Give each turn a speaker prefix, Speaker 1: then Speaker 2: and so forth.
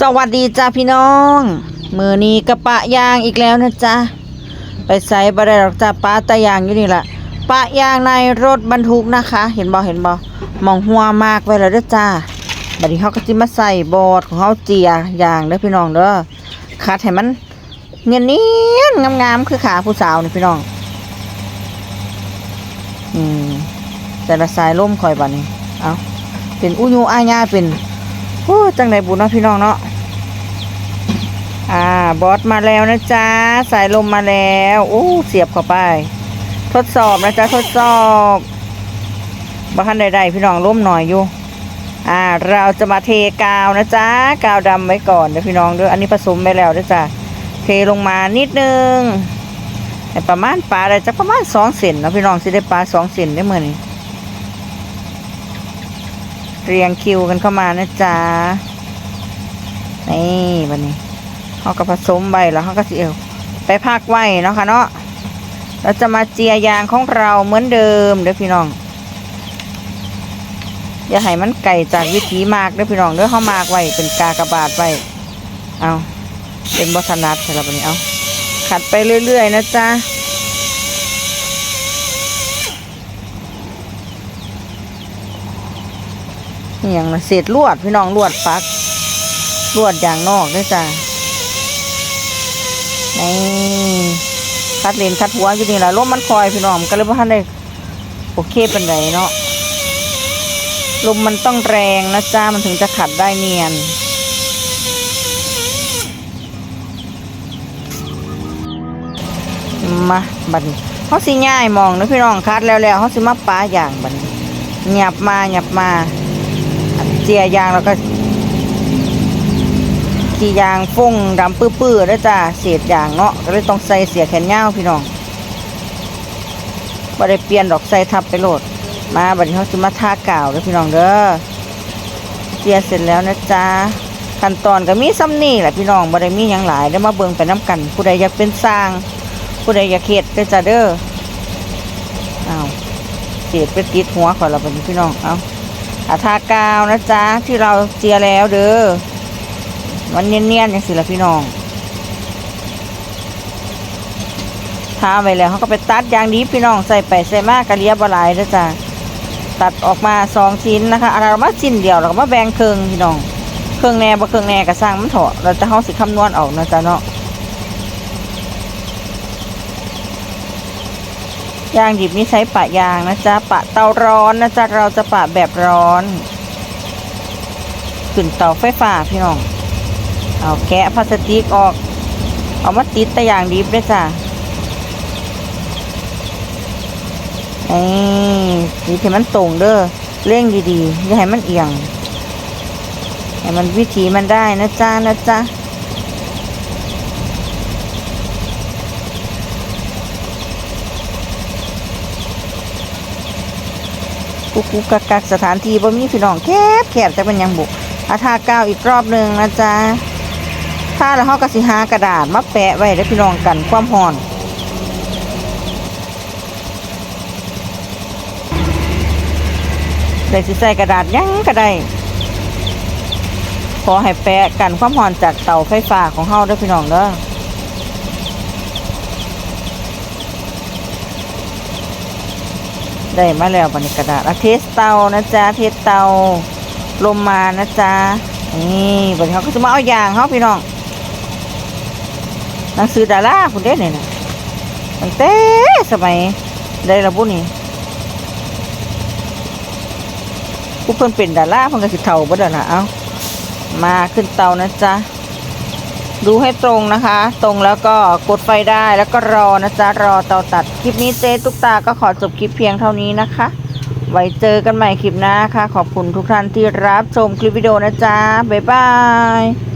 Speaker 1: สวัสดีจ้าพี่น้อง มือนี้กระปะยางอีกแล้วนะจ๊ะ ไปใส่บะได้หรอกจ้าปะตะยางอยู่นี่แหละปะยางในรถบรรทุกนะคะ เห็นบ่เห็นบ่มองหัวมากไว้แล้วเด้อจ้าบัดนี้เขาก็จิมาใส่บอร์ดของเขาเจียยางเด้อพี่น้องเด้อคัดให้มันเนียนเนียนๆงามๆคือขาผู้สาวนี่พี่น้อง อืมแต่ละสายล่มคอยบัดนี้ เอาเป็นอุยูอาญาเป็น โอ้จังไดบุญเนาะพี่น้องเนาะอ่าบอสมาแล้วนะจ๊ะสายลมมาแล้วโอ้เสียบเข้าไป ทดสอบนะจ๊ะทดสอบบ้านใดๆพี่น้องร่มหน่อยอยู่ อ่า เราจะมาเทกาวนะจ๊ะกาวดำไว้ก่อนเดี๋ยวพี่น้องด้ออันนี้ผสมไปแล้วเด้อจ้ะเทลงมานิดนึงประมาณปลาอะไรจะประมาณสองเซนนะพี่น้องสิได้ปลาสองเซนได้เมื่อนี้ เรียงคิวกันเข้ามานะจ๊ะนี่วันนี้เขาก็ผสมใบแล้วเขาก็สิเอาไปพักไว้เนาะค่ะเนาะเราจะมาเจียยางของเราเหมือนเดิมเด้อพี่น้อง อย่าให้มันไก่จากวิถีมากเด้อพี่น้องเด้อเขามากไว้เป็นกากระบาดไว้เอาเป็นบัถนัดใช่แล้ววันนี้เอาขัดไปเรื่อยๆนะจ๊ะ อย่างละเศษลวดพี่น้องลวดปัก ลวดอย่างนอกด้วยจ้ะนี่คัดเลนคัดหัวอยู่นี่แหละลมมันคอยพี่น้องก็เลยว่าท่านได้โอเคเป็นไรเนาะลมมันต้องแรงนะจ้ามันถึงจะขัดได้เนียนมาบันเขาสิง่ายมองนะพี่น้องคัดแล้วแล้วเขาสิมาปาอย่างบันหยับมาหยับมา เจียยางแล้วก็ขี่ยางฟงดำปื้อๆแล้วจ้าเศษยางเนาะก็เลยต้องใส่เสียแขนยาวพี่น้องบ่ได้เปลี่ยนดอกใส่ทับไปโหลด มาบัดนี้เขาจะมาทากาวเด้อพี่น้องเด้อเจียเสร็จแล้วนะจ๊ะขั้นตอนก็มีซ้ำนี่แหละพี่น้องบ่ได้มีหยังหลายได้มาเบิ่งไปน้กัน ผู้ใดอยากเป็นสร้าง ผู้ใดอยากเฮ็ดก็จะเด้ออ้าวเศษไปติดหัวขอเราบัดนี้พี่น้องเอา อาทากาวนะจ๊ะ ที่เราเจียแล้วเด้อมันเนียนๆอย่างสิละพี่น้องทาไว้แล้วเขาก็ไปตัดยางดีพี่น้องใส่ไปใส่มากกะเลียบหลายนะจ๊ะตัดออกมาสองชิ้นนะคะเอาเรามาชิ้นเดียวเราก็มาแบ่งครึ่งพี่น้องเครื่องแน่บ่เครื่องแน่ก็สร้างมันเถอะเราจะเฮาสิคำนวณออกนะจ๊ะเนาะ ยางดิบนี่ใช้ปะยางนะจ๊ะปะเตาร้อนนะจ๊ะเราจะปะแบบร้อนขึ้นเตาไฟฟ้าพี่น้อง เอาแกะพลาสติกออก เอามาติดแต่ยางดิบด้วยจ้ะนี่ดีให้มันตรงเด้อเร่งดีๆอย่าให้มันเอียงให้มันวิถีมันได้นะจ๊ะนะจ๊ะ กุกกุกกักกักสถานที่บ่มีพี่น้องแคบแคบจะเป็นยังบุกอาทาก้าวอีกรอบหนึ่งนะจ๊ะถ้าแล้วเขาก็สิหากระดาษมาแปะไว้แล้วพี่น้องกันความห่อนได้สิใส่กระดาษยังก็ได้ขอให้แปะกันความห่อนจากเตาไฟฟ้าของเฮาด้อพี่น้องเด้อ ได้มาแล้วบันนี้กระดาษเทสเตานะจ๊ะเทสเตาลมมานะจ๊ะนี่บันเขาก็จะมาเอาอย่างเขาพี่น้องหนังสือดาราคุณเด้เนี่ยนะตั้งแต่สมัยได้ระบุนี่ผู้เพิ่นเป็นดาราเพิ่นก็สิเท่าบ่ได้นะเอามาขึ้นเตานะจ๊ะ ดูให้ตรงนะคะ ตรงแล้วก็กดไฟได้แล้วก็รอนะจ๊ะรอเตาตัด คลิปนี้เจ๊ตุ๊กตาก็ขอจบคลิปเพียงเท่านี้นะคะ ไว้เจอกันใหม่คลิปหน้าค่ะ ขอบคุณทุกท่านที่รับชมคลิปวิดีโอนะจ๊ะบ๊ายบาย